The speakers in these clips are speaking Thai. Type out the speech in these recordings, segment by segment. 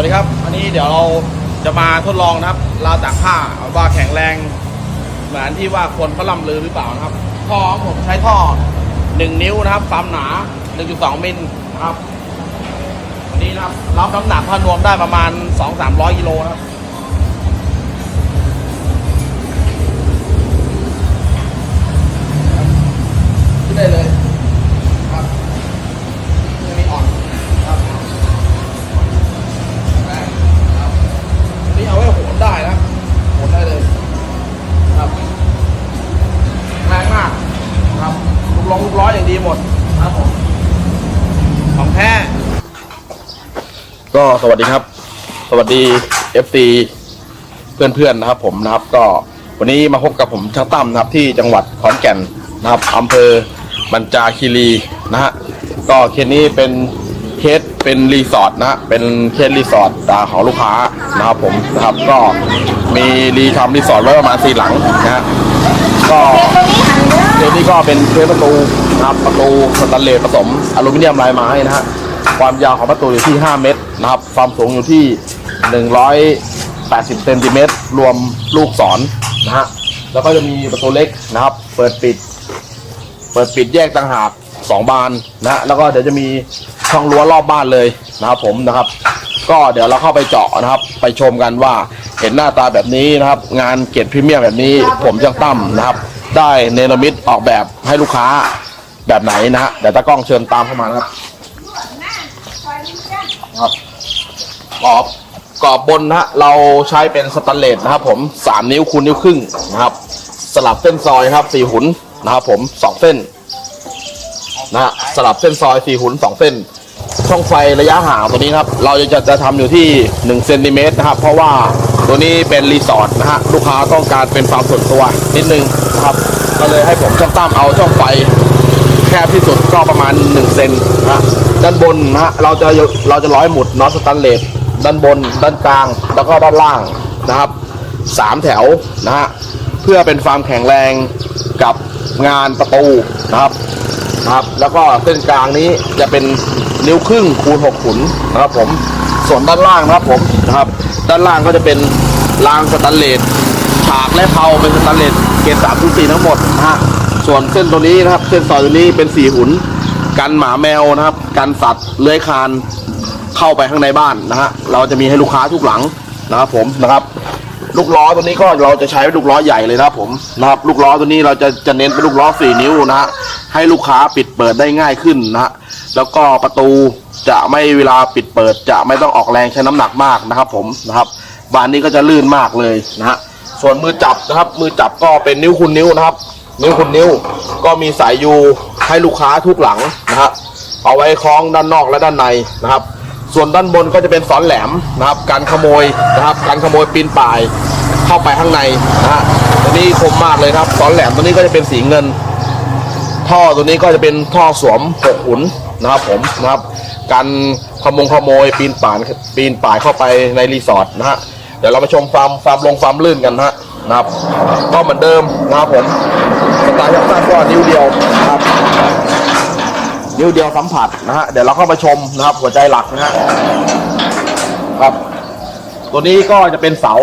วัสดีครับ อันนี้เดี๋ยวเราจะมาทดลองนะครับราวตากผ้าว่าแข็งแรง เหมือนที่ว่าคนเขาล่ำลือหรือเปล่านะครับ ท่อผมใช้ท่อ 1 นิ้วนะครับความหนา 1.2 มิลนะครับ วันนี้นะครับรับน้ำหนักผ้านวมได้ประมาณ 2-300กิโลนะครับ สวัสดีครับ สวัสดี FC เพื่อนๆนะครับ ผมนะครับ ก็วันนี้มาพบกับผมช่างตั้มนะครับ ที่จังหวัดขอนแก่นนะครับอำเภอบัญจาคีรีนะฮะก็เคสนี้เป็นเคสเป็นรีสอร์ทนะฮะเป็นเคสรีสอร์ทอ่าของลูกค้านะครับผมนะครับก็มีรีทำรีสอร์ทไว้ประมาณสี่หลังนะฮะก็เคสนี้ก็เป็นเคสประตูนะครับประตูสแตนเลสผสมอลูมิเนียมลายไม้นะฮะ ความยาวของประตูอยู่ที่ 5 เมตรนะครับ ความสูงอยู่ที่ 180เซนติเมตรรวมลูกศรนะฮะแล้วก็จะมีประตูเล็กนะครับ เปิดปิด เปิดปิดแยกต่างหากสองบานนะฮะแล้วก็เดี๋ยวจะมีช่องรั้วรอบบ้านเลยนะครับผมนะครับ ก็เดี๋ยวเราเข้าไปเจาะนะครับ ไปชมกันว่าเห็นหน้าตาแบบนี้นะครับ งานเกรดพรีเมียมแบบนี้ผมช่างตั้มนะครับ ได้เนรมิตออกแบบให้ลูกค้าแบบไหนนะฮะเดี๋ยวตากล้องเชิญตามเข้ามานะครับ ครับกรอบกรอบบนนะฮะเราใช้เป็นสแตนเลสนะครับ ผมสามนิ้วคูณนิ้วครึ่งนะครับ สลับเส้นซอยครับสี่หุนนะครับ ผมสองเส้นนะฮะสลับเส้นซอยสี่หุนสองเส้น ช่องไฟระยะห่างตัวนี้นะครับ เราจะจะทำอยู่ที่1เซนติเมตรนะครับ เพราะว่าตัวนี้เป็นรีสอร์ทนะฮะลูกค้าต้องการเป็นความส่วนตัวนิดนึงนะครับ ก็เลยให้ผมช่างตั้มเอาช่องไฟแคบที่สุดก็ประมาณ1เซนนะ ด้านบนนะฮะเราจะเราจะร้อยหมุดน็อตสแตันเลสด้านบน ด้านกลาง แล้วก็ด้านล่างนะครับสามแถวนะฮะเพื่อเป็นความแข็งแรงกับงานประตูนะครับนะครับ แล้วก็เส้นกลางนี้จะเป็นนิ้วครึ่งคูณหกขุนนะครับผมส่วนด้านล่างนะครับผมนะครับ ด้านล่างก็จะเป็นรางสแตนเลสฉากและเพาเป็นสแตนเลสเกรดสามสี่ทั้งหมดนะฮะส่วนเส้นตัวนี้นะครับ เส้นซอยตัวนี้เป็นสี่หุน กันหมาแมวนะครับ กันสัตว์เลื้อยคลานเข้าไปข้างในบ้านนะฮะเราจะมีให้ลูกค้าทุกหลังนะครับผมนะครับ ลูกล้อตัวนี้ก็เราจะใช้ลูกล้อใหญ่เลยนะครับผมนะครับลูกล้อตัวนี้เราจะจะเน้นเป็นลูกล้อสี่นิ้วนะฮะให้ลูกค้าปิดเปิดได้ง่ายขึ้นนะฮะแล้วก็ประตูจะไม่เวลาปิดเปิด จะไม่ต้องออกแรงใช้น้ำหนักมากนะครับ ผมนะครับบานนี้ก็จะลื่นมากเลยนะฮะส่วนมือจับนะครับ มือจับก็เป็นนิ้วคุณนิ้วนะครับ นิ้วคุณนิ้ว ก็มีสายยูให้ลูกค้าทุกหลังนะฮะเอาไว้คล้องด้านนอกและด้านในนะครับ ส่วนด้านบนก็จะเป็นสอนแหลมนะครับ การขโมยนะครับ การขโมยปีนป่ายเข้าไปข้างในนะฮะตัวนี้คมมากเลยครับสอนแหลมตัวนี้ก็จะเป็นสีเงิน ท่อตัวนี้ก็จะเป็นท่อสวมหกหุนนะครับผมนะครับการขโมงขโมยปีนป่ายปีนป่ายเข้าไปในรีสอร์ทนะฮะเดี๋ยวเราไปชมฟาร์มฟาร์มลงฟาร์มลื่นกันนะฮะ นะครับก็เหมือนเดิมนะครับผมสไตล์ยักษ์สั้นก็นิ้วเดียวนะครับนิ้วเดียวสัมผัสนะฮะเดี๋ยวเราเข้ามาชมนะครับ หัวใจหลักนะฮะครับ ตัวนี้ก็จะเป็นเสา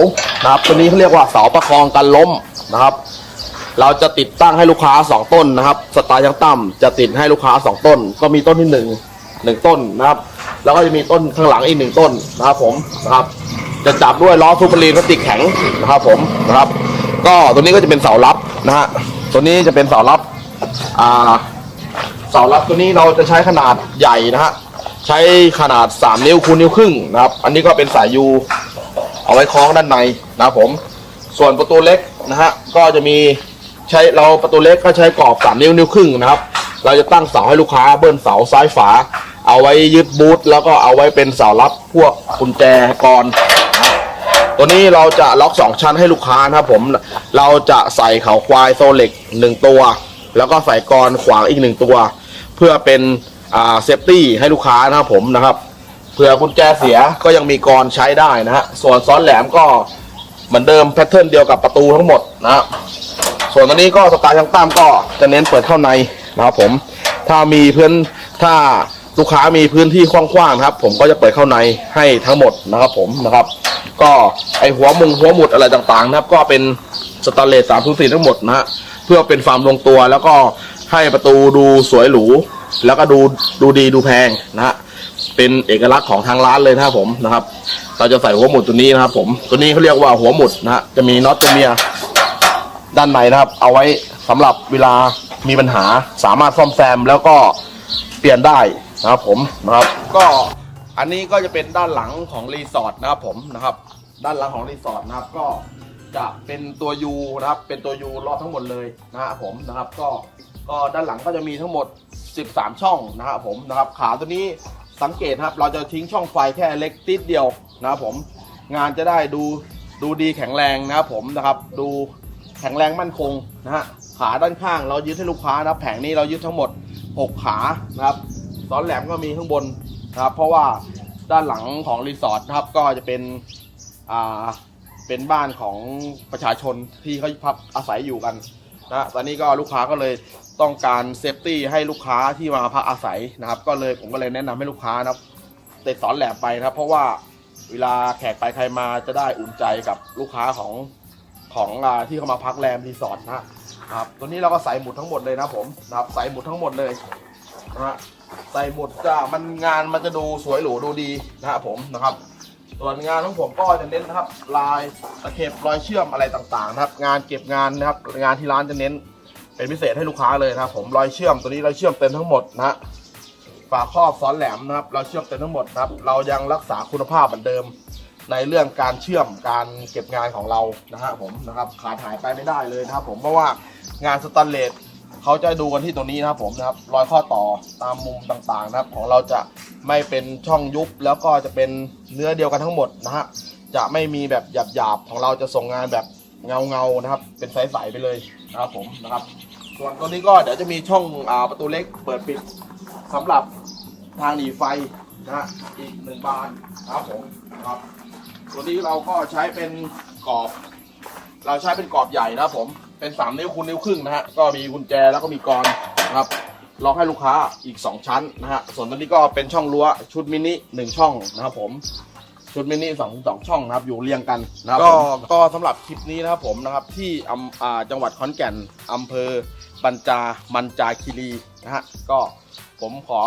นะครับ ตัวนี้เขาเรียกว่าเสาประคองกันล้มนะครับ เราจะติดตั้งให้ลูกค้าสองต้นนะครับ สไตล์ยังต่ำจะติดให้ลูกค้าสองต้น ก็มีต้นที่หนึ่งหนึ่งต้นนะครับ แล้วก็จะมีต้นข้างหลังอีกหนึ่งต้นนะครับผมนะครับ จะจับด้วยล้อซูเปอร์ลีนพลาสติกแข็งนะครับผมนะครับ ก็ตัวนี้ก็จะเป็นเสารับนะฮะตัวนี้จะเป็นเสารับอ่าเสารับตัวนี้เราจะใช้ขนาดใหญ่นะฮะใช้ขนาด 3 นิ้วคูณนิ้วครึ่งนะครับ อันนี้ก็เป็นสายยูเอาไว้คล้องด้านในนะครับผม ส่วนประตูเล็กนะฮะก็จะมีใช้เราประตูเล็กก็ใช้กรอบ 3 นิ้วนิ้วครึ่งนะครับ เราจะตั้งเสาให้ลูกค้าเบิ้ลเสาซ้ายฝา เอาไว้ยึดบูทแล้วก็เอาไว้เป็นเสารับพวกกุญแจกรนตัวนี้เราจะล็อก 2 ชั้นให้ลูกค้านะครับผมเราจะใส่เขาควายโซเล็กหนึ่งตัว แล้วก็ใส่กรขวางอีกหนึ่งตัว เพื่อเป็นเซฟตี้ให้ลูกค้านะครับผมนะครับเผื่อกุญแจเสียก็ยังมีกรใช้ได้นะฮะส่วนซ้อนแหลมก็เหมือนเดิมแพทเทิร์นเดียวกับประตูทั้งหมดนะฮะส่วนตัวนี้ก็สไตล์ช่างตั้มก็จะเน้นเปิดเข้าในนะครับผม ถ้ามีเพื่อนถ้า ลูกค้ามีพื้นที่กว้างๆนะครับ ผมก็จะเปิดเข้าในให้ทั้งหมดนะครับ ผมนะครับ ก็ไอหัวมุงหัวหมุดอะไรต่างๆ นะครับ ก็เป็นสแตนเลสสามทุสี่ทั้งหมดนะฮะเพื่อเป็นความลงตัวแล้วก็ให้ประตูดูสวยหรู แล้วก็ดูดูดีดูแพงนะฮะเป็นเอกลักษณ์ของทางร้านเลยนะครับผมนะครับ เราจะใส่หัวหมุดตัวนี้นะครับ ผมตัวนี้เขาเรียกว่าหัวหมุดนะฮะจะมีน็อตตัวเมียด้านในนะครับ เอาไว้สำหรับเวลามีปัญหาสามารถซ่อมแซมแล้วก็เปลี่ยนได้ นะครับผมนะครับก็อันนี้ก็จะเป็นด้านหลังของรีสอร์ทนะครับผมนะครับ ด้านหลังของรีสอร์ทนะครับก็จะเป็นตัวยูนะครับ เป็นตัวยูรอบทั้งหมดเลยนะครับผมนะครับก็ก็ด้านหลังก็จะมีทั้งหมด 13 ช่องนะครับผมนะครับขาตัวนี้สังเกตครับ เราจะทิ้งช่องไฟแค่เล็กติดเดียวนะครับผมงานจะได้ดูดูดีแข็งแรงนะครับผมนะครับ ดูแข็งแรงมั่นคงนะฮะขาด้านข้างเรายึดให้ลูกค้านะแผงนี้เรายึดทั้งหมด 6 ขานะครับ ซ้อนแหลมก็มีข้างบนนะครับ เพราะว่าด้านหลังของรีสอร์ทนะครับก็จะเป็นอ่าเป็นบ้านของประชาชนที่เขาพักอาศัยอยู่กันนะตอนนี้ก็ลูกค้าก็เลยต้องการเซฟตี้ให้ลูกค้าที่มาพักอาศัยนะครับ ก็เลยผมก็เลยแนะนำให้ลูกค้านะครับติดสอนแหลมไปนะครับ เพราะว่าเวลาแขกไปใครมาจะได้อุ่นใจกับลูกค้าของของอที่เขามาพักแรมรีสอร์ทนะครับตัวนี้เราก็ใส่หมุดทั้งหมดเลยนะผมนะครับใส่หมุดทั้งหมดเลยนะฮะ ใส่หมดจะมันงานมันจะดูสวยหรูดูดีนะครับผมนะครับ ส่วนงานของผมก็จะเน้นนะครับ ลายตะเข็บรอยเชื่อมอะไรต่างๆนะครับ งานเก็บงานนะครับ งานที่ร้านจะเน้น เป็นพิเศษให้ลูกค้าเลยนะครับ ผมรอยเชื่อมตัวนี้รอยเชื่อมเต็มทั้งหมดนะฮะฝาครอบซ้อนแหลมนะครับ เราเชื่อมเต็มทั้งหมดนะครับ เรายังรักษาคุณภาพเหมือนเดิม ในเรื่องการเชื่อมการเก็บงานของเรานะฮะผมนะครับขาดหายไปไม่ได้เลยนะครับ ผมเพราะว่างานสแตนเลส เขาจะดูกันที่ตรงนี้นะครับผมนะครับรอยข้อต่อตามมุมต่างๆนะครับ ของเราจะไม่เป็นช่องยุบแล้วก็จะเป็นเนื้อเดียวกันทั้งหมดนะฮะจะไม่มีแบบหยาบๆของเราจะส่งงานแบบเงาๆนะครับ เป็นใสๆไปเลยนะครับผมนะครับ ส่วนตัวนี้ก็เดี๋ยวจะมีช่องอประตูเล็กเปิดปิดสำหรับทางหนีไฟนะฮะอีกหนึ่งบานนะครับผมนะครับตัวนี้เราก็ใช้เป็นกรอบ เราใช้เป็นกรอบใหญ่นะครับผม เป็นสามนิ้วคูณนิ้วครึ่งนะฮะก็มีกุญแจแล้วก็มีกรนะครับล็อกให้ลูกค้าอีก 2 ชั้นนะฮะส่วนตัวนี้ก็เป็นช่องรั้วชุดมินิหนึ่งช่องนะครับผมชุดมินิสองสองช่องนะครับอยู่เรียงกันนะครับก็ก็สำหรับคลิปนี้นะครับผมนะครับที่อำอ่าจังหวัดขอนแก่นอำเภอบัญจามันจาคีรีนะฮะก็ผมขอ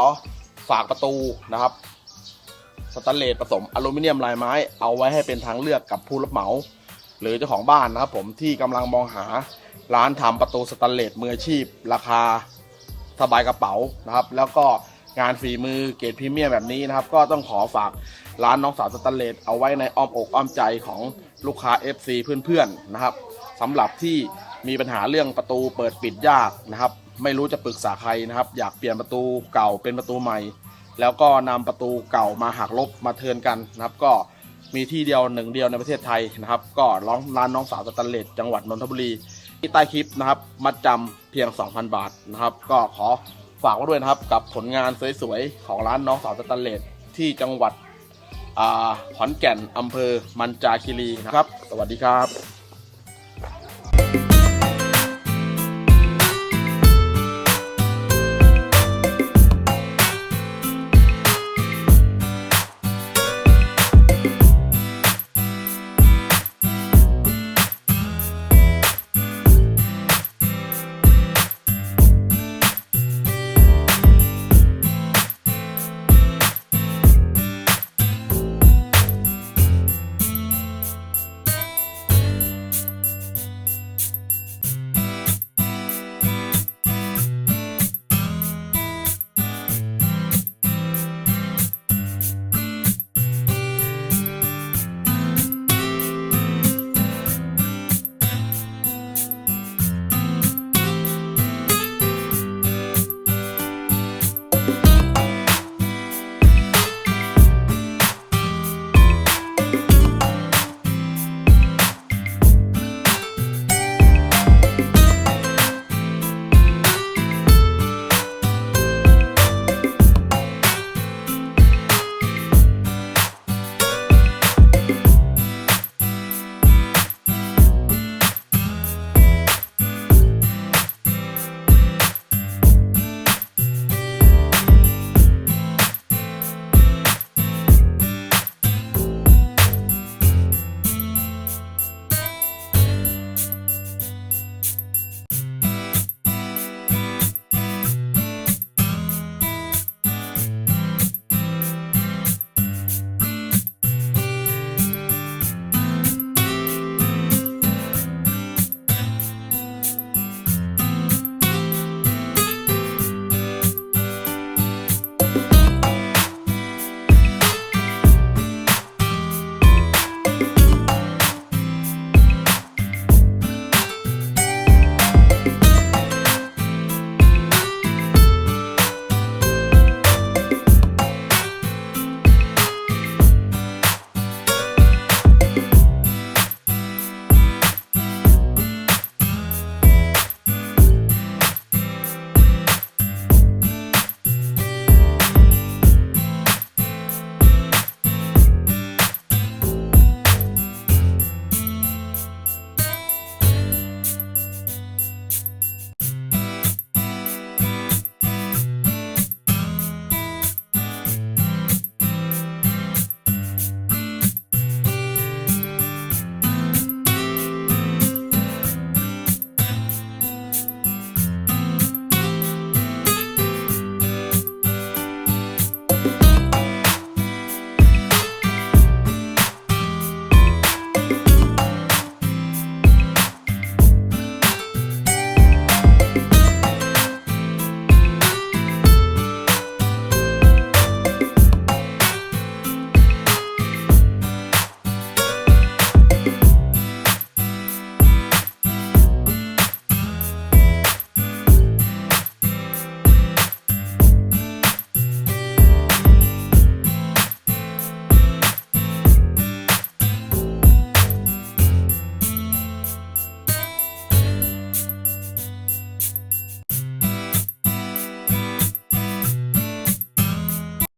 ฝากประตูนะครับสแตนเลสผสมอลูมิเนียมลายไม้ เอาไว้ให้เป็นทางเลือกกับผู้รับเหมา หรือเจ้าของบ้านนะครับผมที่กำลังมองหา ร้านทำประตูสแตนเลสมืออาชีพ ราคาสบายกระเป๋านะครับ แล้วก็งานฝีมือเกรดพรีเมียมแบบนี้นะครับ ก็ต้องขอฝากร้านน้องสาวสแตนเลสเอาไว้ในอ้อมอกอ้อมใจของลูกค้า FC เพื่อนๆนะครับสำหรับที่มีปัญหาเรื่องประตูเปิดปิดยากนะครับ ไม่รู้จะปรึกษาใครนะครับ อยากเปลี่ยนประตูเก่าเป็นประตูใหม่ แล้วก็นำประตูเก่ามาหักลบมาเทินกันนะครับ ก็มีที่เดียวหนึ่งเดียวในประเทศไทยนะครับ ก็ร้องร้านน้องสาวสแตันเลสจังหวัดนนทบุรี ที่ใต้คลิปนะครับ มัดจำเพียง 2,000 บาทนะครับ ก็ขอฝากไว้ด้วยนะครับ กับผลงานสวยๆ ของร้านน้องสาวสแตันเลสที่จังหวัดขอนแก่นอำเภอมันจาคีรีนะครับ สวัสดีครับ Bye.